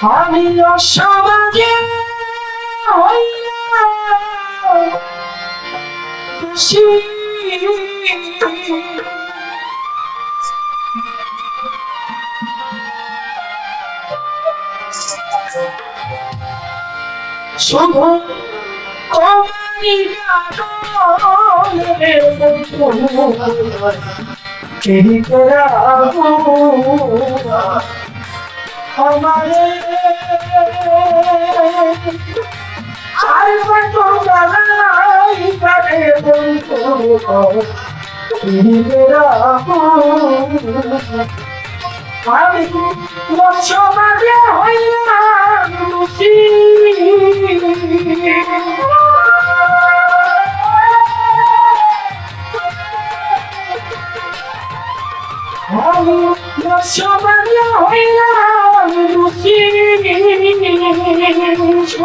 আমি সমাজে হইয়া খুশি শুধু আমারে আর কত জানাই পারে বন্ধু আমি মৎস্যবাদে হইলাম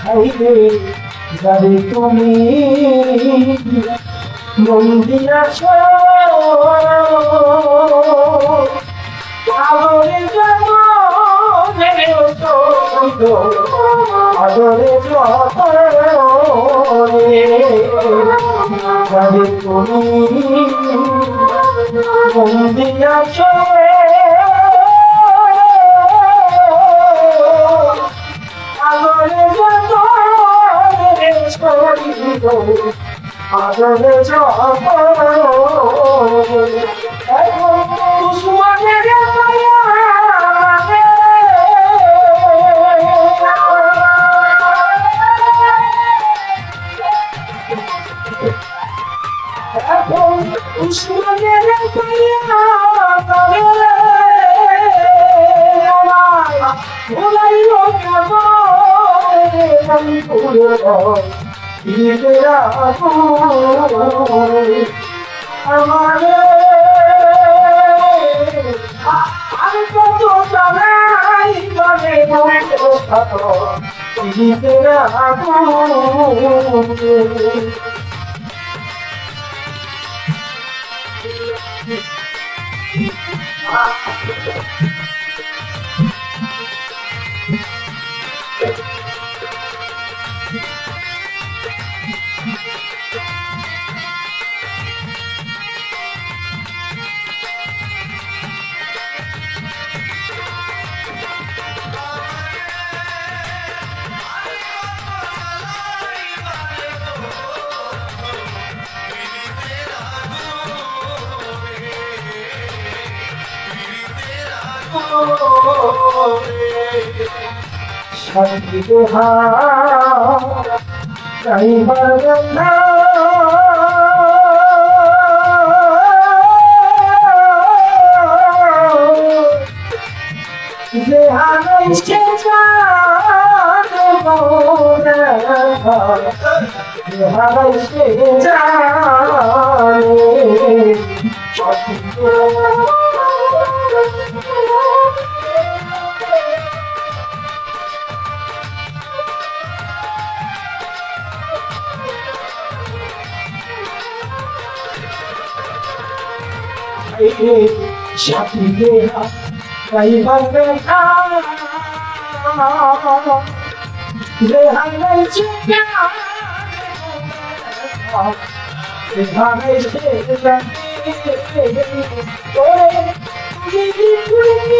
খাইলে যাবে তুমি। মন্দিরাছ আদরে যাব আদরে যাবে তুমি মন্দিরাছ আদরে যত শরীর আদরে যত আমি কত জানাই মানে দিতে রাখো শান্তি দেহানাই সে দেহানাই সে সাথী দেহা চাইবার গন্ধা দেহানাই সে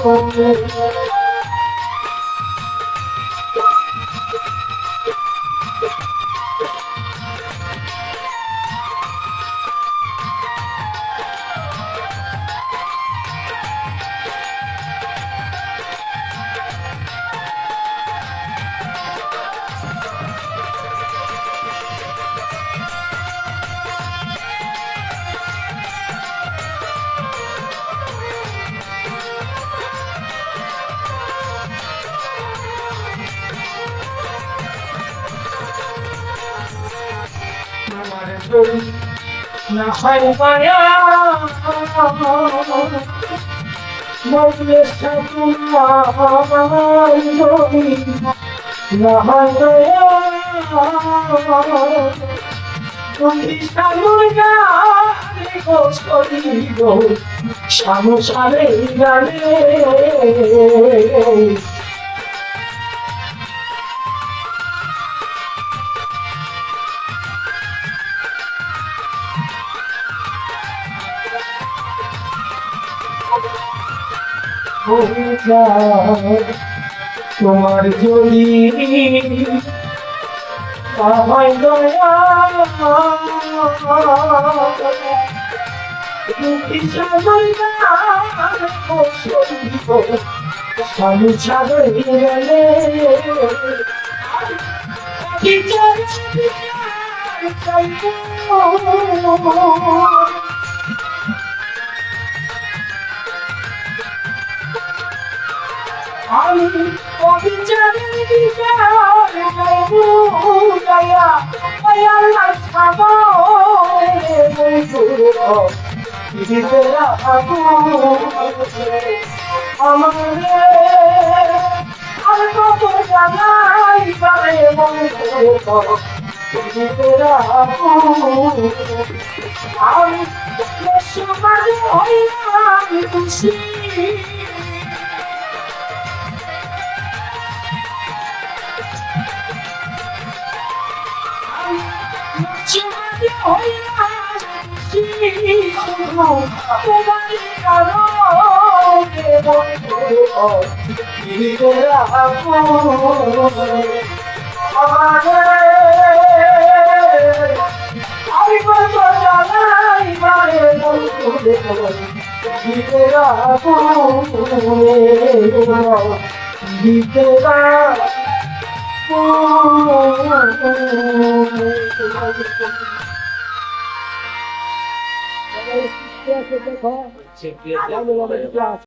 মনে না হয় মায়া যদি না হয় দয়া তুমি সামুজা হয়ে যায় তোমার যদি আমায় দয়া স্বামী ছাড়ে গেলে চাইব আমি বিচার করব দয়া দিতে রাখব আমারে আর কত জানাই পারে রাখব, আমি সমাজে হইলাম খুশি জীবনে হইলাম খুশি শুধু তোমার কারণে বন্ধু দিতে রাখব আমাদের আমি কত জানাই বারে বন্ধু দিতে রাখব দিতে রাখব দেখো